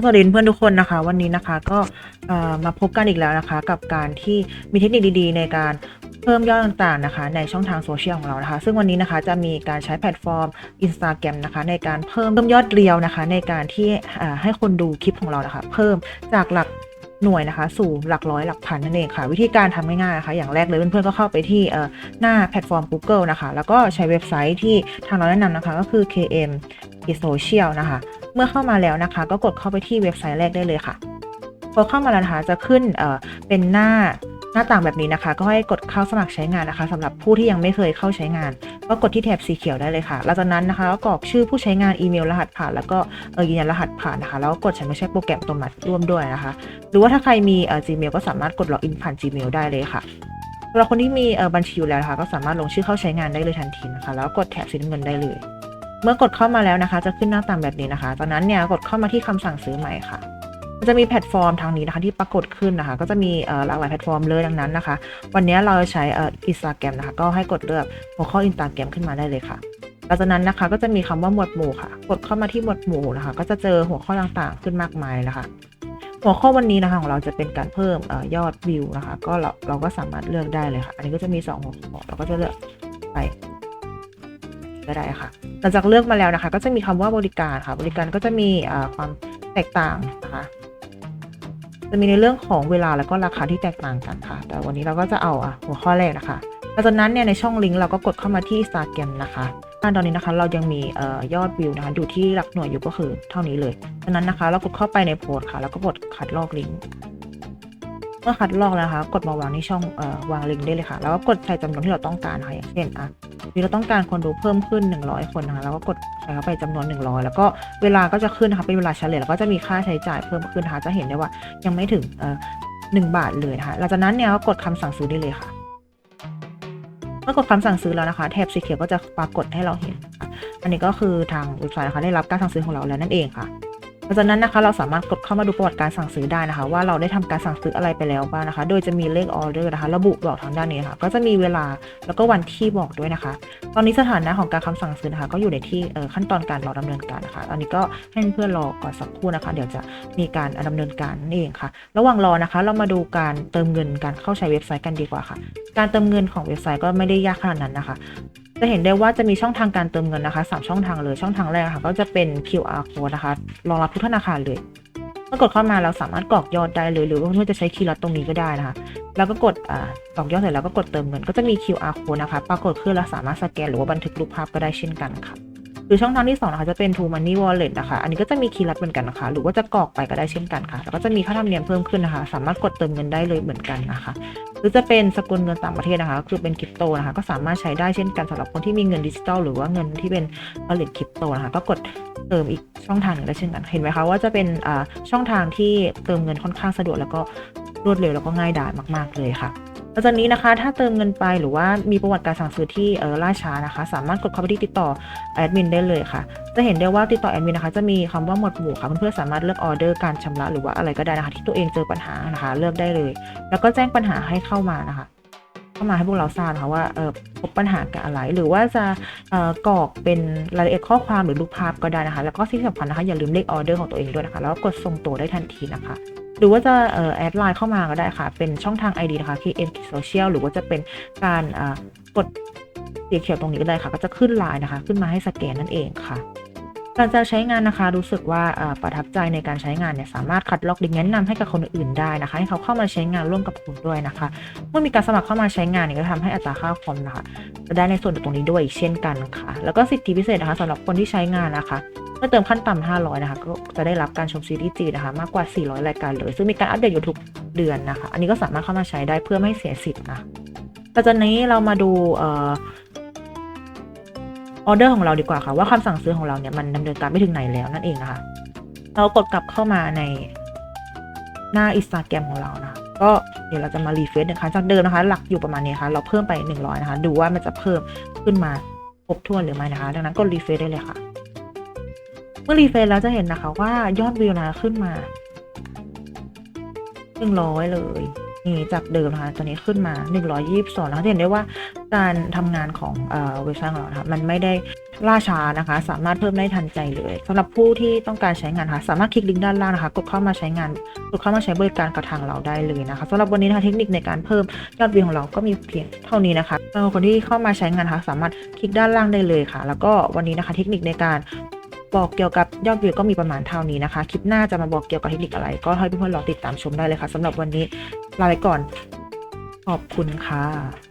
สวัสดีเพื่อนทุกคนนะคะ วันนี้นะคะก็มาพบกันอีกแล้วนะคะ กับการที่มีเทคนิคดีๆ ในการเพิ่มยอดต่างๆนะคะ ในช่องทางโซเชียลของเรานะคะ ซึ่งวันนี้นะคะจะมีการใช้แพลตฟอร์ม Instagram นะคะ ในการเพิ่มเพิ่มยอดเรียวนะคะ ในการที่ให้คนดูคลิปของเรานะคะ เพิ่มจากหลักหน่วยนะคะ สู่หลักร้อยหลักพันนั่นเองค่ะ วิธีการทำง่ายๆนะคะอย่างแรกเลยเพื่อนๆก็เข้าไปที่หน้าแพลตฟอร์ม Google นะคะ แล้วก็ใช้เว็บไซต์ที่ทางเราแนะนำนะคะก็คือ KM Social นะคะ มื่อเข้ามาแล้วนะคะ ก็กดเข้าไปที่เว็บไซต์แรกได้เลยค่ะพอเข้ามาแล้วนะคะจะขึ้นเเป็นหน้าหน้าต่างแบบนี้นะคะ ก็ให้กดเข้าสมัครใช้งานนะคะสำหรับผู้ที่ยังไม่เคยเข้าใช้งาน ก็กดที่แถบสีเขียวได้เลยค่ะหลังจากนั้นนะคะก็กรอกชื่อผู้ใช้งานอีเมลรหัสผ่าน แล้วก็เออยืนยันรหัสผ่านนะคะ แล้วก็กดฉันไม่ใช่โปรแกรมตัวมัดร่วมด้วยนะคะ หรือว่าถ้าใครมีเอ่อ Gmail ก็สามารถกดล็อกอินผ่าน Gmail ได้เลยค่ะสำหรับคนที่มีเอ่อบัญชีอยู่แล้วนะคะ ก็สามารถลงชื่อเข้าใช้งานได้เลยทันทีนะคะ แล้วก็กดแถบสีน้ำเงินได้เลย เมื่อกดเข้ามาแล้วนะคะ จะขึ้นหน้าต่ามแบบนี้นะคะตอนนั้นเนี่ยกดเข้ามาที่คำสั่งซื้อใหม่ค่ะมันจะมีแพลตฟอร์มทางนี้นะคะที่ปรากฏขึ้นนะคะ ก็จะมีหลากหลายแพลตฟอร์มเลยดังนั้นนะคะ วันนี้เราจะใช้อินสตาแกรมนะคะ ก็ให้กดเลือกหัวข้ออินสตาแกรมขึ้นมาได้เลยค่ะหลังจากนั้นนะคะก็จะมีคำว่าหมวดหมู่ค่ะ กดเข้ามาที่หมวดหมู่นะคะ ก็จะเจอหัวข้อต่างๆขึ้นมากมายนะคะ หัวข้อวันนี้นะคะของเราจะเป็นการเพิ่มออยอดวิวนะคะ ก็เราเราก็สามารถเลือกได้เลยค่ะ อันนี้ก็จะมีสองหัวข้อเราก็จะเลือกไป ก็ได้ค่ะ หลังจากเลือกมาแล้วนะคะ ก็จะมีคำว่าบริการค่ะ บริการก็จะมีความแตกต่างนะคะจะมีในเรื่องของเวลาแล้วก็ราคาที่แตกต่างกันค่ะ แต่วันนี้เราก็จะเอาหัวข้อแรกนะคะหลังจากนั้นเนี่ยในช่องลิงก์เราก็กดเข้ามาที่ Instagram นะคะตอนนี้นะคะเรายังมีอยอดวิวนะคะอยู่ที่หลักหน่วยอยู่ก็คือเท่านี้เลยดังนั้นนะคะ เรากดเข้าไปในโพสต์ค่ะ แล้วก็กดคัดลอกลิงก์ เมื่อคัดลอกแล้วนะคะ กดมาวางที่ช่องเอ่อวางลิงก์ได้เลยค่ะ แล้วก็กดใส่จำนวนที่เราต้องการค่ะอย่างเช่นอะมีเราต้องการคนดูเพิ่มขึ้น 100 คนนะคะแล้วก็กดใส่เข้าไปจำนวน 100 แล้วก็เวลาก็จะขึ้นนะคะเป็นเวลาเฉลี่ยแล้วก็จะมีค่าใช้จ่ายเพิ่มขึ้นนะคะจะเห็นได้ว่ายังไม่ถึงเอ่อหนึ่งบาทเลยนะคะหลังจากนั้นเนี่ยก็กดคำสั่งซื้อได้เลยค่ะเมื่อกดคำสั่งซื้อแล้วนะคะ แถบสีเขียวก็จะปรากฏให้เราเห็น อันนี้ก็คือทางเว็บไซต์นะคะได้รับการสั่งซื้อของเราแล้วนั่นเองค่ะ ลังจากนั้นนะคะเราสามารถกดเข้ามาดูประวัติการสั่งซื้อได้นะคะ ว่าเราได้ทำการสั่งซื้ออะไรไปแล้วบ้างนะคะ โดยจะมีเลขออเดอร์นะคะ ระบุบอกทางด้านนี้ค่ะก็จะมีเวลาแล้วก็วันที่บอกด้วยนะคะ ตอนนี้สถานะของการคำสั่งซื้อนะคะ ก็อยู่ในที่ขั้นตอนการรอดำเนินการนะคะตอนนี้ก็ให้เพื่อนรอก่อนสักครู่นะคะ เดี๋ยวจะมีการดำเนินการนั่นเองค่ะ ระหว่างรอนะคะ เรามาดูการเติมเงินการเข้าใช้เว็บไซต์กันดีกว่าค่ะ การเติมเงินของเว็บไซต์ก็ไม่ได้ยากขนาดนั้นนะคะ จะเห็นได้ว่าจะมีช่องทางการเติมเงินนะคะสามช่องทางเลย ช่องทางแรกค่ะ ก็จะเป็น QR code นะคะ รองรับทุกธนาคารเลยเมื่อกดเข้ามาเราสามารถกรอกยอดได้เลย หรือว่าเพื่อนจะใช้คีย์ลัดตรงนี้ก็ได้นะคะ แล้วก็กดอกรอกยอดเสร็จแล้วก็กดเติมเงิน ก็จะมี QR code นะคะ ปรากฏขึ้นแล้วสามารถสแกนหรือว่าบันทึกรูปภาพก็ได้เช่นกันค่ะ หรือช่องทางที่สองนะคะจะเป็น True Money Wallet นะคะ อันนี้ก็จะมีคีย์ลัดเหมือนกันนะคะ หรือว่าจะกรอกไปก็ได้เช่นกันค่ะ แล้วก็จะมีค่าธรรมเนียมเพิ่มขึ้นนะคะ สามารถกดเติมเงินได้เลยเหมือนกันนะคะ หรือจะเป็นสกุลเงินต่างประเทศนะคะก็คือเป็นคริปโตนะคะ ก็สามารถใช้ได้เช่นกันสำหรับคนที่มีเงินดิจิตอลหรือว่าเงินที่เป็นผลิตคริปโตนะคะ ก็กดเติมอีกช่องทางหนึ่งได้เช่นกัน เห็นไหมคะว่าจะเป็นอ่าช่องทางที่เติมเงินค่อนข้างสะดวกแล้วก็รวดเร็วแล้วก็ง่ายดายมาก ๆเลยค่ะ หลังจากนี้นะคะถ้าเติมเงินไปหรือว่ามีประวัติการสั่งซื้อที่เออล่าช้านะคะ สามารถกดเข้าไปที่ติดต่อแอดมินได้เลยค่ะ จะเห็นได้ว่าติดต่อแอดมินนะคะจะมีคำว่าหมวดหมู่ค่ะเพื่อนๆสามารถเลือกออเดอร์การชำระหรือว่าอะไรก็ได้นะคะ ที่ตัวเองเจอปัญหานะคะ เลือกได้เลย แล้วก็แจ้งปัญหาให้เข้ามานะคะเข้ามาให้พวกเราทราบนะคะว่าพบปัญหากับอะไร หรือว่าจะกรอกเป็นรายละเอียดข้อความหรือรูปภาพก็ได้นะคะ แล้วก็ที่สำคัญนะคะอย่าลืมเลขออเดอร์ของตัวเองด้วยนะคะ แล้วก็กดส่งตัวได้ทันทีนะคะ หรือว่าจะเออแอดไลน์เข้ามาก็ได้ค่ะ เป็นช่องทาง ID นะคะ KM Social หรือว่าจะเป็นการอ่ากดสีเขียวตรงนี้ก็ได้ค่ะ ก็จะขึ้นไลน์นะคะ ขึ้นมาให้สแกนนั่นเองค่ะ การจะใช้งานนะคะรู้สึกว่าประทับใจในการใช้งานเนี่ยสามารถคัดลอกลิงก์แนะนำให้กับคนอื่นได้นะคะ ให้เขาเข้ามาใช้งานร่วมกับคุณด้วยนะคะ เมื่อมีการสมัครเข้ามาใช้งานเนี่ยก็ทำให้อัตราค่าคอมนะคะจะได้ในส่วนตรงนี้ด้วยอีกเช่นกันค่ะ แล้วก็สิทธิพิเศษนะคะสำหรับคนที่ใช้งานนะคะเมื่อเติมขั้นต่ำ500 นะคะ ก็จะได้รับการชมซีรีส์จีนะคะ มากกว่า 400 รายการเลย ซึ่งมีการอัปเดตอยู่ทุกเดือนนะคะ อันนี้ก็สามารถเข้ามาใช้ได้เพื่อไม่เสียสิทธิ์นะแต่จากนี้เรามาดู ออเดอร์ของเราดีกว่าค่ะ ว่าคำสั่งซื้อของเราเนี่ยมันดำเนินการไปถึงไหนแล้วนั่นเองนะคะ เรากดกลับเข้ามาในหน้าอินสตาแกรมของเรานะคะก็เดี๋ยวเราจะมารีเฟรชนะคะจากเดิมนะคะ หลักอยู่ประมาณนี้นะคะเราเพิ่มไป 100 นะคะ ดูว่ามันจะเพิ่มขึ้นมาครบถ้วนหรือไม่นะคะ ดังนั้นกดรีเฟรชได้เลยค่ะ เมื่อรีเฟรชแล้วจะเห็นนะคะว่ายอดวิวนะขึ้นมาหนึ่งร้อยเลยนี่จากเดิมนะคะตอนนี้ขึ้นมา 122นะคะจะเห็นได้ว่า การทำงานของเออเว็บไซต์ของเรานะคะมันไม่ได้ล่าช้านะคะ สามารถเพิ่มได้ทันใจเลยสำหรับผู้ที่ต้องการใช้งานค่ะสามารถคลิกลิงก์ด้านล่างนะคะกดเข้ามาใช้งานกดเข้ามาใช้บริการกับทางเราได้เลยนะคะสำหรับวันนี้นะคะเทคนิคในการเพิ่มยอดวิวของเราก็มีเพียงเท่านี้นะคะสำหรับคนที่เข้ามาใช้งานนะคะสามารถคลิกด้านล่างได้เลยค่ะ แล้วก็วันนี้นะคะ เทคนิคในการบอกเกี่ยวกับยอดวิวก็มีประมาณเท่านี้นะคะ คลิปหน้าจะมาบอกเกี่ยวกับเทคนิคอะไร ก็ให้เพื่อนๆลอติดตามชมได้เลยค่ะสำหรับวันนี้ลาไปก่อน ขอบคุณค่ะ